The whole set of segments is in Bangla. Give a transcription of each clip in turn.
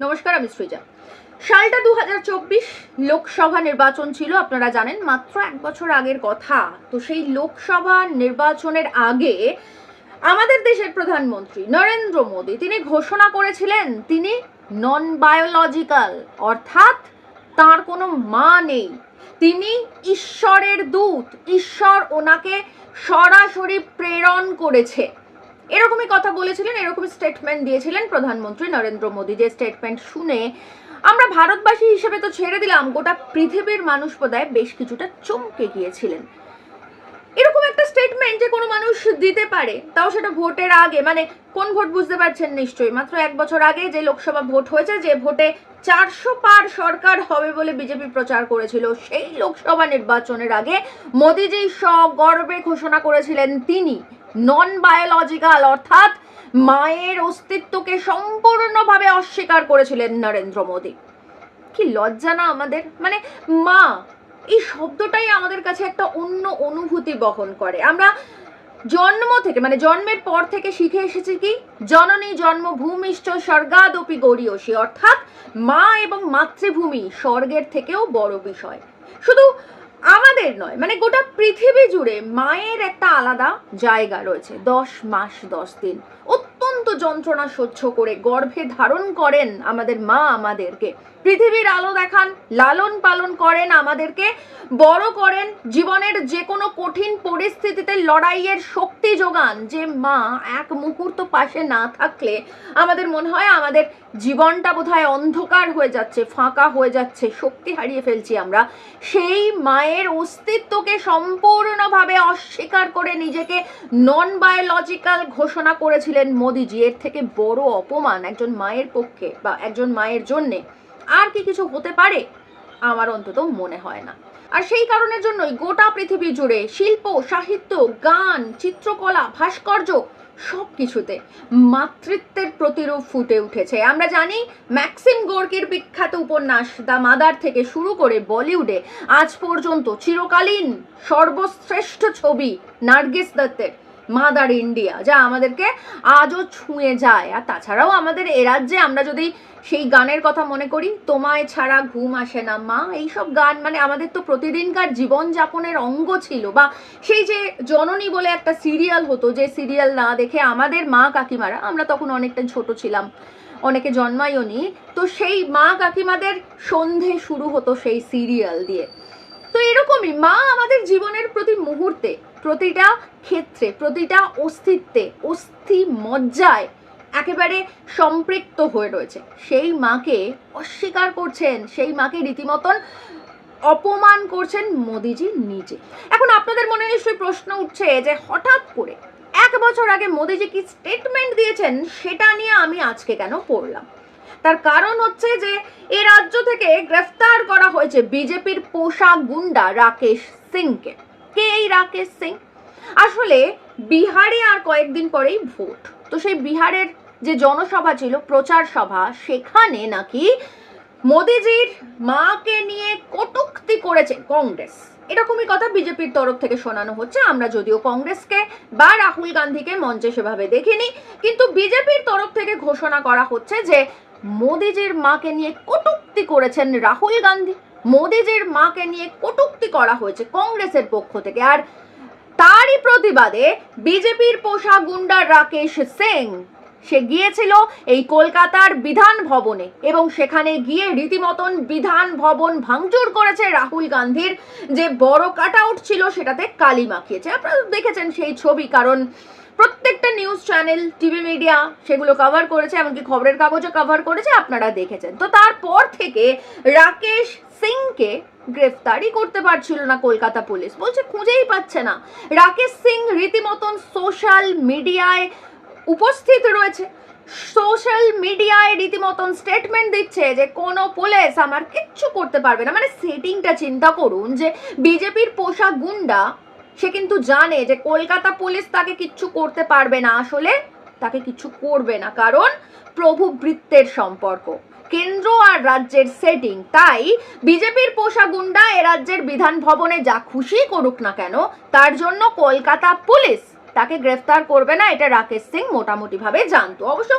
নমস্কার, আমি সৃজা। সালটা দু হাজার চব্বিশ লোকসভা নির্বাচন ছিল, আপনারা জানেন, মাত্র এক বছর আগের কথা। তো সেই লোকসভা নির্বাচনের আগে আমাদের দেশের প্রধানমন্ত্রী নরেন্দ্র মোদী, তিনি ঘোষণা করেছিলেন, তিনি নন বায়োলজিক্যাল অর্থাৎ তার কোনো মা নেই। তিনি ঈশ্বরের দূত, ঈশ্বর ওনাকে সরাসরি প্রেরণ করেছে। এরকমই কথা বলেছিলেন, এরকমই স্টেটমেন্ট দিয়েছিলেন প্রধানমন্ত্রী নরেন্দ্র মোদী। যে স্টেটমেন্ট শুনে আমরা ভারতবাসী হিসেবে তো ছেড়ে দিলাম, গোটা পৃথিবীর মানুষ বোধহয় বেশ কিছুটা চমকে গিয়েছিলেন। এরকম একটা স্টেটমেন্ট যে কোনো মানুষ দিতে পারে, তাও সেটা ভোটের আগে মানে কোন ভোট বুঝতে পারছেন নিশ্চয়ই। মাত্র এক বছর আগে যে লোকসভা ভোট হয়েছে, যে ভোটে চারশো পার সরকার হবে বলে বিজেপি প্রচার করেছিল, সেই লোকসভা নির্বাচনের আগে মোদিজি সগর্বে ঘোষণা করেছিলেন তিনি। নন বায়োলজিক্যাল অর্থাৎ মায়ের অস্তিত্বকে সম্পূর্ণভাবে অস্বীকার করেছিলেন নরেন্দ্র মোদী। কি লজ্জা না আমাদের? মানে মা, এই শব্দটাই আমাদের কাছে একটা অন্য অনুভূতি বহন করে। আমরা জন্ম থেকে মানে জন্মের পর থেকে শিখে এসেছি কি? জননী জন্মভূমিষ্ঠ স্বর্গাদপি গৌরীয়সী অর্থাৎ মা এবং মাতৃভূমি স্বর্গের থেকেও বড় বিষয়। শুধু আমাদের নয় মানে গোটা পৃথিবী জুড়ে মায়ের একটা আলাদা জায়গা রয়েছে, দশ মাস দশ দিন। অত্যন্ত যন্ত্রণা সহ্য করে গর্ভে ধারণ করেন আমাদের মা আমাদেরকে। পৃথিবীর আলো দেখান, লালন পালন করেন আমাদেরকে, বড় করেন জীবনের যে কোনো কঠিন পরিস্থিতিতে লড়াইয়ের শক্তি যোগান যে মা এক মুহূর্ত পাশে না থাকলে আমাদের মনে হয় আমাদের জীবনটা বোধহয় অন্ধকার হয়ে যাচ্ছে, ফাঁকা হয়ে যাচ্ছে, শক্তি হারিয়ে ফেলছি আমরা। সেই মায়ের অস্তিত্বকে সম্পূর্ণভাবে অস্বীকার করে নিজেকে নন বায়োলজিক্যাল ঘোষণা করেছিলেন মোদিজি। এর থেকে বড় অপমান একজন মায়ের পক্ষে বা একজন মায়ের জন্যে আর কি কিছু হতে পারে? আমার অন্তত মনে হয় না। আর সেই কারণের জন্যই গোটা পৃথিবী জুড়ে শিল্প, সাহিত্য, গান, চিত্রকলা, ভাস্কর্য সব কিছুতে মাতৃত্বের প্রতিরূপ ফুটে উঠেছে। আমরা জানি ম্যাক্সিম গোর্কির বিখ্যাত উপন্যাস দ্য মাদার থেকে শুরু করে বলিউডে আজ পর্যন্ত চিরকালীন সর্বশ্রেষ্ঠ ছবি নার্গিস দত্তের। মাদার ইন্ডিয়া, যা আমাদেরকে আজও ছুঁয়ে যায়। আর তাছাড়াও আমাদের এ রাজ্যে আমরা যদি সেই গানের কথা মনে করি, তোমায় ছাড়া ঘুম আসে না, মা। এইসব গান মানে আমাদের তো প্রতিদিনকার জীবনযাপনের অঙ্গ ছিল বা সেই যে জননী বলে একটা সিরিয়াল হতো, যে সিরিয়াল না দেখে আমাদের মা কাকিমারা, আমরা তখন অনেকটা ছোট ছিলাম, অনেকে জন্মায়ও নি, তো সেই মা কাকিমাদের সন্ধে শুরু হতো সেই সিরিয়াল দিয়ে। তো এরকমই মা আমাদের জীবনের প্রতি মুহূর্তে প্রতিটা ক্ষেত্রে, প্রতিটা অস্তিত্বে অস্থি মজ্জায় একেবারে সম্পৃক্ত হয়ে রয়েছে। সেই মাকে অস্বীকার করছেন, সেই মাকে রীতিমতন অপমান করছেন মোদিজি নিজে। এখন আপনাদের মনে নিশ্চয়ই প্রশ্ন উঠছে যে হঠাৎ করে এক বছর আগে মোদিজি কি স্টেটমেন্ট দিয়েছেন সেটা নিয়ে আমি আজকে কেন পড়লাম? তার কারণ হচ্ছে যে এ রাজ্য থেকে গ্রেফতার করা হয়েছে বিজেপির পোষা গুন্ডা রাকেশ সিংকে। কে এই রাকেশ সিং। আসলে বিহারে আর কয়েকদিন পরেই ভোট। তো সেই বিহারের যে জনসভা ছিল, প্রচার সভা, সেখানে নাকি মোদিজির মাকে নিয়ে কটুক্তি করেছে কংগ্রেস। এরকমই কথা বিজেপির তরফ থেকে শোনানো হচ্ছে। আমরা যদিও কংগ্রেসকে বা রাহুল গান্ধীকে মঞ্চে সেভাবে দেখিনি, কিন্তু বিজেপির তরফ থেকে ঘোষণা করা হচ্ছে যে, মোদিজির মাকে নিয়ে কটুক্তি করেছেন রাহুল গান্ধী। মোদিজির মাকে নিয়ে কটুক্তি করা হয়েছে কংগ্রেসের পক্ষ থেকে। আর তারই প্রতিবাদে বিজেপির পোষা গুন্ডা রাকেশ সিং, সে গিয়েছিল এই কলকাতার বিধান ভবনে এবং সেখানে গিয়ে রীতিমতন বিধান ভবন ভাঙচুর করেছে রাহুল গান্ধীর। যে বড় কাট আউট ছিল সেটাতে কালি মাখিয়েছে। আপনারা দেখেছেন সেই ছবি, কারণ প্রত্যেকটা নিউজ চ্যানেল টিভি মিডিয়া সেগুলো কভার করেছে, এমনকি খবরের কাগজও কভার করেছে, আপনারা দেখেছেন। তো তারপর থেকে রাকেশ সিংকে গ্রেফতারই করতে পারছিল না কলকাতা পুলিশ। বলছে, খুঁজেই পাচ্ছে না। রাকেশ সিং রীতিমতন সোশ্যাল মিডিয়ায় উপস্থিত রয়েছে। সোশ্যাল মিডিয়ায় রীতিমতন স্টেটমেন্ট দিচ্ছে যে, কোনো পুলিশ আমার কিচ্ছু করতে পারবে না। মানে সেটিংটা চিন্তা করুন যে বিজেপির পোষা গুন্ডা সে কিন্তু জানে যে কলকাতা পুলিশ তাকে কিচ্ছু করতে পারবে না, আসলে তাকে কিছু করবে না। কারণ প্রভু বৃত্তের সম্পর্ক, কেন্দ্র আর রাজ্যের সেটিং তাই বিজেপির পোষা গুন্ডা এ রাজ্যের বিধান ভবনে যা খুশি করুক না কেন, তার জন্য কলকাতা পুলিশ তাকে গ্রেফতার করবে না, এটা রাকেশ সিং মোটামুটিভাবে জানতো। অবশ্য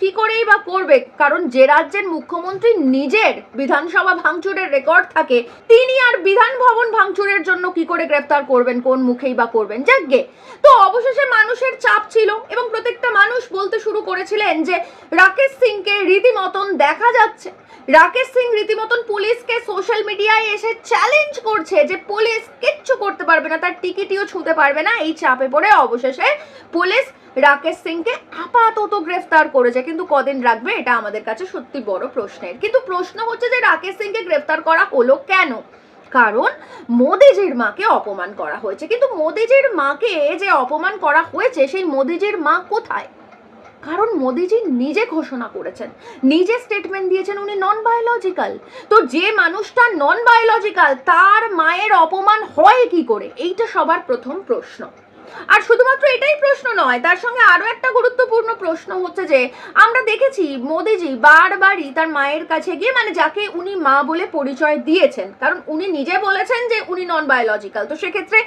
কি করেই বা করবে? কারণ যে রাজ্যের মুখ্যমন্ত্রী নিজের বিধানসভা ভাঙচুরের রেকর্ড থাকে, তিনি আর বিধান ভবন ভাঙচুরের জন্য কি করে গ্রেফতার করবেন? কোন মুখেই বা করবেন? যাকগে। তো অবশেষে মানুষের চাপ ছিল এবং প্রত্যেকটা মানুষ বলতে শুরু করেছিলেন যে, রাকেশ সিংকে রীতিমতন দেখা যাচ্ছে। রাকেশ সিং রীতিমতন পুলিশকে সোশ্যাল মিডিয়ায় এসে চ্যালেঞ্জ করছে যে, পুলিশ কিচ্ছু করতে পারবে না, তার টিকিটিও ছুঁতে পারবে না। এই চাপে পড়ে অবশেষে পুলিশ রাকেশ সিংকে আপাতত গ্রেফতার করেছে। কিন্তু কদিন রাখবে এটা আমাদের কাছে সত্যি বড় প্রশ্নের। কিন্তু প্রশ্ন হচ্ছে যে রাকেশ সিংকে গ্রেফতার করা হলো কেন? কারণ মোদিজির মাকে অপমান করা হয়েছে। কিন্তু মোদিজির মাকে যে অপমান করা হয়েছে, সেই মোদিজির মা কোথায়? কারণ মোদিজি নিজে ঘোষণা করেছেন। নিজে স্টেটমেন্ট দিয়েছেন উনি নন বায়োলজিক্যাল তো যে মানুষটা নন বায়োলজিক্যাল তার মায়ের অপমান হয় কি করে? এইটা সবার প্রথম প্রশ্ন। আর শুধুমাত্র এটাই প্রশ্ন নয়, তার সঙ্গে আরও একটা গুরুত্বপূর্ণ প্রশ্ন হচ্ছে যে, আমরা দেখেছি মোদিজি বারবারই তার মায়ের কাছে গিয়ে মানে যাকে উনি মা বলে পরিচয় দিয়েছেন, কারণ উনি নিজে বলেছেন যে উনি নন বায়োলজিক্যাল তো সেক্ষেত্রে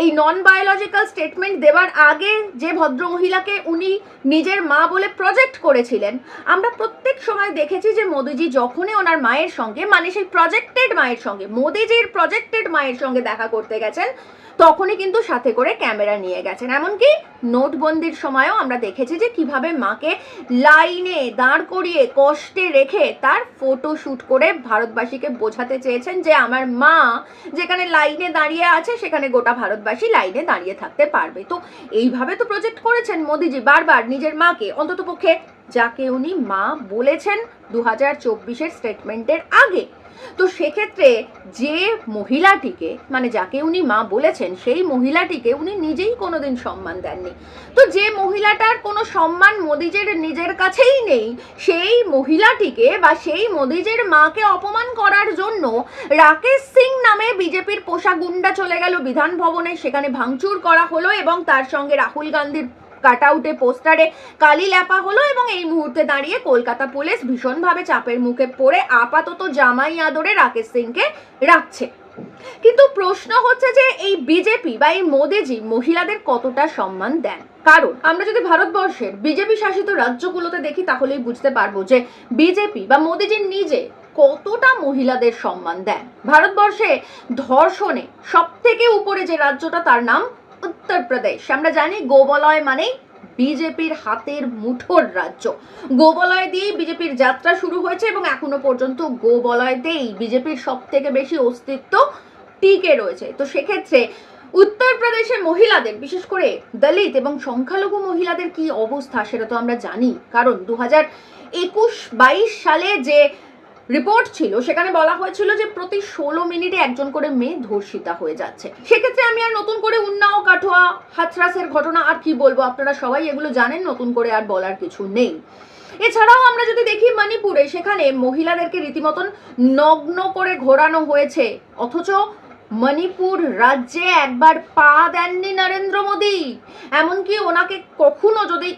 এই নন বায়োলজিক্যাল স্টেটমেন্ট দেওয়ার আগে যে ভদ্র মহিলাকে উনি নিজের মা বলে প্রজেক্ট করেছিলেন, আমরা প্রত্যেক সময় দেখেছি যে মোদিজি যখনই ওনার মায়ের সঙ্গে মানে সেই প্রজেক্টেড মায়ের সঙ্গে, মোদিজির প্রজেক্টেড মায়ের সঙ্গে দেখা করতে গেছেন, তখনই কিন্তু সাথে করে ক্যামেরা নিয়ে গেছেন। এমনকি নোটবন্দির সময়ও আমরা দেখেছি যে কীভাবে মাকে লাইনে দাঁড় করিয়ে কষ্টে রেখে তার ফটো শ্যুট করে ভারতবাসীকে বোঝাতে চেয়েছেন যে আমার মা যেখানে লাইনে দাঁড়িয়ে আছে, সেখানে গোটা ভারতবাসী লাইনে দাঁড়িয়ে থাকতে পারবে। তো এইভাবে তো প্রজেক্ট করেছেন মোদিজি বারবার নিজের মাকে। অন্ততপক্ষে যাকে উনি মা বলেছেন দু হাজার চব্বিশের স্টেটমেন্টের আগে। তো সেক্ষেত্রে যে মহিলাটিকে মানে যাকে উনি মা বলেছেন, সেই মহিলাটিকে উনি নিজেই কোনোদিন সম্মান দেননি। তো যে মহিলাটার কোনো সম্মান মোদিজের নিজের কাছেই নেই, সেই মহিলাটিকে বা সেই মোদিজের মাকে অপমান করার জন্য রাকেশ সিং নামে বিজেপির পোষা গুন্ডা চলে গেল বিধান ভবনে। সেখানে ভাঙচুর করা হলো এবং তার সঙ্গে রাহুল গান্ধীর কাট আউটে পোস্টারে কালি ল্যাপা হলো এবং এই মুহূর্তে দাঁড়িয়ে কলকাতা পুলিশ ভীষণভাবে চাপের মুখে পড়ে আপাতত জামাই আদরে রাকেশ সিংকে রাখছে। কিন্তু প্রশ্ন হচ্ছে যে এই বিজেপি বা এই মোদিজি মহিলাদের কতটা সম্মান দেন? কারণ আমরা যদি ভারতবর্ষের বিজেপি শাসিত রাজ্যগুলোতে দেখি তাহলেই বুঝতে পারব যে বিজেপি বা মোদিজি নিজে কতটা মহিলাদের সম্মান দেন। ভারতবর্ষে ধর্ষণে সব থেকে উপরে যে রাজ্যটা তার নাম উত্তরপ্রদেশ। আমরা জানি গোবলয় মানেই বিজেপির হাতের মুঠোর রাজ্য। গোবলয় দিয়েই বিজেপির যাত্রা শুরু হয়েছে এবং এখনও পর্যন্ত গোবলয়তেই বিজেপির সব থেকে বেশি অস্তিত্ব টিকে রয়েছে। তো সেক্ষেত্রে উত্তরপ্রদেশের মহিলাদের, বিশেষ করে দলিত এবং সংখ্যালঘু মহিলাদের কি অবস্থা, সেটা তো আমরা জানি। কারণ দু হাজার একুশ বাইশ সালে যে রিপোর্ট ছিল, সেখানে বলা হয়েছিল যে প্রতি ষোলো মিনিটে একজন করে মেয়ে ধর্ষিতা হয়ে যাচ্ছে। সেক্ষেত্রে আমি আর নতুন করে উন্নাও কাঠোয়া হাথরাসের ঘটনা আর কি বলব? আপনারা সবাই এগুলো জানেন, নতুন করে আর বলার কিছু নেই। এছাড়াও আমরা যদি দেখি মণিপুরে, সেখানে মহিলাদেরকে রীতিমতন নগ্ন করে ঘোরানো হয়েছে। অথচ মণিপুর রাজ্যে একবার পা দেননি নরেন্দ্র মোদী। এমনকি ওনাকে কখনো যদি,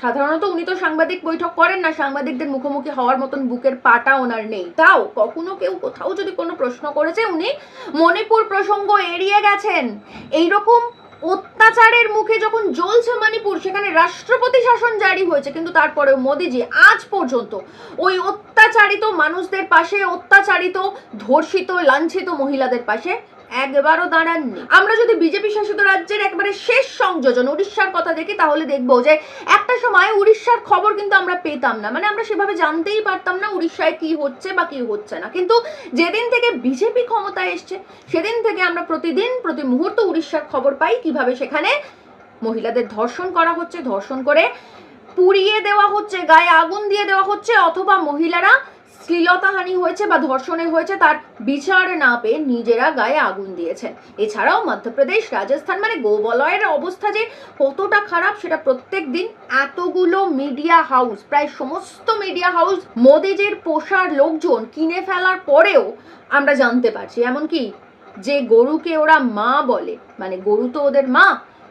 সাধারণত উনি তো সাংবাদিক বৈঠক করেন না, সাংবাদিকদের মুখোমুখি হওয়ার মতন বুকের পাটা ওনার নেই। তাও কখনো কেউ কোথাও যদি কোনো প্রশ্ন করেছে, উনি মণিপুর প্রসঙ্গ এড়িয়ে গেছেন। এইরকম অত্যাচারের মুখে যখন জ্বলছে মণিপুর, সেখানে রাষ্ট্রপতি শাসন জারি হয়েছে, কিন্তু তারপরে মোদিজি আজ পর্যন্ত ওই অত্যাচারিত মানুষদের পাশে, অত্যাচারিত, ধর্ষিত, লাঞ্ছিত মহিলাদের পাশে একবারও দাঁড়াননি। আমরা যদি বিজেপি শাসিত রাজ্যের একবারে শেষ সংযোজন উড়িষ্যার কথা দেখি, তাহলে দেখব যে একটা সময় উড়িষ্যার খবর কিন্তু আমরা পেতাম না। মানে আমরা সেভাবে জানতেই পারতাম না উড়িষ্যায় কি হচ্ছে বা কি হচ্ছে না। কিন্তু যেদিন থেকে বিজেপি ক্ষমতায় এসছে, সেদিন থেকে আমরা প্রতিদিন, প্রতি মুহূর্ত উড়িষ্যার খবর পাই কীভাবে সেখানে মহিলাদের ধর্ষণ করা হচ্ছে, ধর্ষণ করে পুড়িয়ে দেওয়া হচ্ছে, গায়ে আগুন দিয়ে দেওয়া হচ্ছে, অথবা মহিলারা শ্লীলতাহানি হয়েছে বা ধর্ষণে হয়েছে, তার বিচার না পেয়ে নিজেরা গায়ে আগুন দিয়েছেন এছাড়াও মধ্যপ্রদেশ, রাজস্থান মানে গোবলয়ের অবস্থা যে কতটা খারাপ, সেটা প্রত্যেক দিন এতগুলো মিডিয়া হাউস প্রায় সমস্ত মিডিয়া হাউস মোদিজির পোষার লোকজন কিনে ফেলার পরেও আমরা জানতে পারছি। এমনকি যে গরুকে ওরা মা বলে মানে গরু তো ওদের মা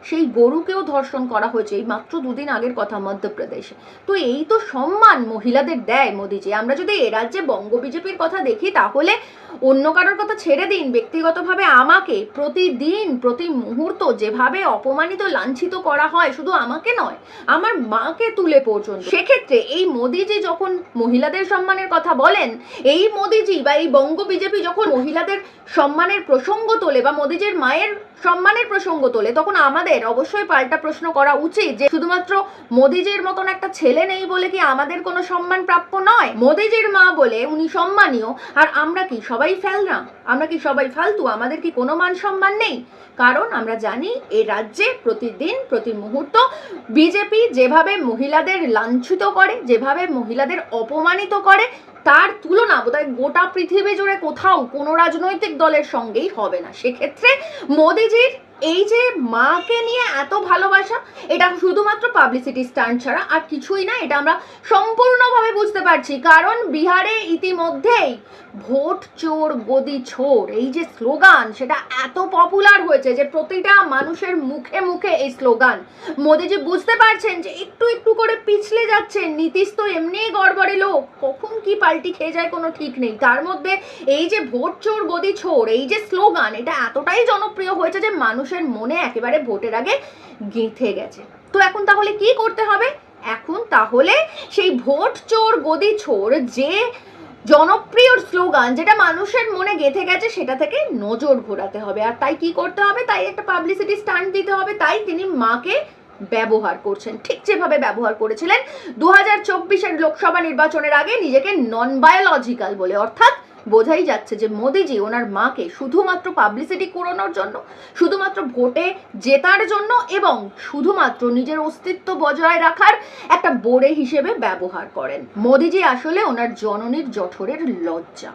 সেই গরুকেও ধর্ষণ করা হয়েছে। এই মাত্র দুদিন আগের কথা মধ্যপ্রদেশে। তো এই তো সম্মান মহিলাদের দেয় মোদিজি। আমরা যদি এ রাজ্যে বঙ্গ বিজেপির কথা দেখি, তাহলে অন্য কারোর কথা ছেড়ে দিন। ব্যক্তিগতভাবে আমাকে প্রতিদিন, প্রতি মুহূর্ত যেভাবে অপমানিত, লাঞ্ছিত করা হয়, শুধু আমাকে নয়, আমার মাকে তুলে পর্যন্ত। সেক্ষেত্রে এই মোদিজি যখন মহিলাদের সম্মানের কথা বলেন, এই মোদিজি বা এই বঙ্গ বিজেপি যখন মহিলাদের সম্মানের প্রসঙ্গ তোলে বা মোদিজির মায়ের সম্মানের প্রসঙ্গ তোলে, তখন আমাদের অবশ্যই পাল্টা প্রশ্ন করা উচিত যে শুধুমাত্র মোদিজির মতন একটা ছেলে নেই বলে কি আমাদের কোনো সম্মান প্রাপ্য নয়? মোদিজির মা বলে উনি সম্মানীয়। আর আমরা কি সবাই ফেলনা আমরা কি সবাই ফালতু? আমাদের কি কোনো মান সম্মান নেই? কারণ আমরা জানি এ রাজ্যে প্রতিদিন, প্রতি মুহূর্ত বিজেপি যেভাবে মহিলাদের লাঞ্ছিত করে, যেভাবে মহিলাদের অপমানিত করে, তার তুলনা বোধহয় গোটা পৃথিবী জুড়ে কোথাও কোনো রাজনৈতিক দলের সঙ্গেই হবে না। সেক্ষেত্রে মোদিজির এই যে মাকে নিয়ে এত ভালোবাসা, এটা শুধুমাত্র পাবলিসিটি স্টান্ট ছাড়া আর কিছুই না, এটা আমরা সম্পূর্ণভাবে বুঝতে পারছি। কারণ বিহারে ইতিমধ্যেই ভোট চোর, গদি ছোর, এই যে স্লোগান, সেটা এত পপুলার হয়েছে যে প্রতিটা মানুষের মুখে মুখে এই স্লোগান। মোদিজি বুঝতে পারছেন যে একটু একটু করে পিছলে যাচ্ছে, নীতিশ তো এমনিই গড়বড়ে লোক, কখন কি পাল্টি খেয়ে যায় কোনো ঠিক নেই। তার মধ্যে এই যে ভোট চোর, গদি ছোর, এই যে স্লোগান, এটা এতটাই জনপ্রিয় হয়েছে যে মানুষের মনে একেবারে ভোটের আগে গেঁথে গেছে। তো এখন তাহলে কি করতে হবে? এখন তাহলে সেই ভোট চোর, গদি চোর, যে জনপ্রিয় স্লোগান যেটা মানুষের মনে গেঁথে গেছে, সেটা থেকে নজর ঘোরাতে হবে। আর তাই কি করতে হবে? তাই একটা পাবলিসিটি স্টান্ট দিতে হবে। তাই তিনি মাকে ব্যবহার করছেন। ঠিক যেভাবে ব্যবহার করেছিলেন দু হাজার চব্বিশের লোকসভা নির্বাচনের আগে নিজেকে নন বায়োলজিক্যাল বলে, অর্থাৎ বোঝাই যাচ্ছে যে মোদিজি ওনার মাকে শুধুমাত্র পাবলিসিটি করানোর জন্য, শুধুমাত্র ভোটে জেতার জন্য এবং শুধুমাত্র নিজের অস্তিত্ব বজায় রাখার একটা বোড়ে হিসেবে ব্যবহার করেন। মোদিজি আসলে ওনার জননীর জঠরের লজ্জা।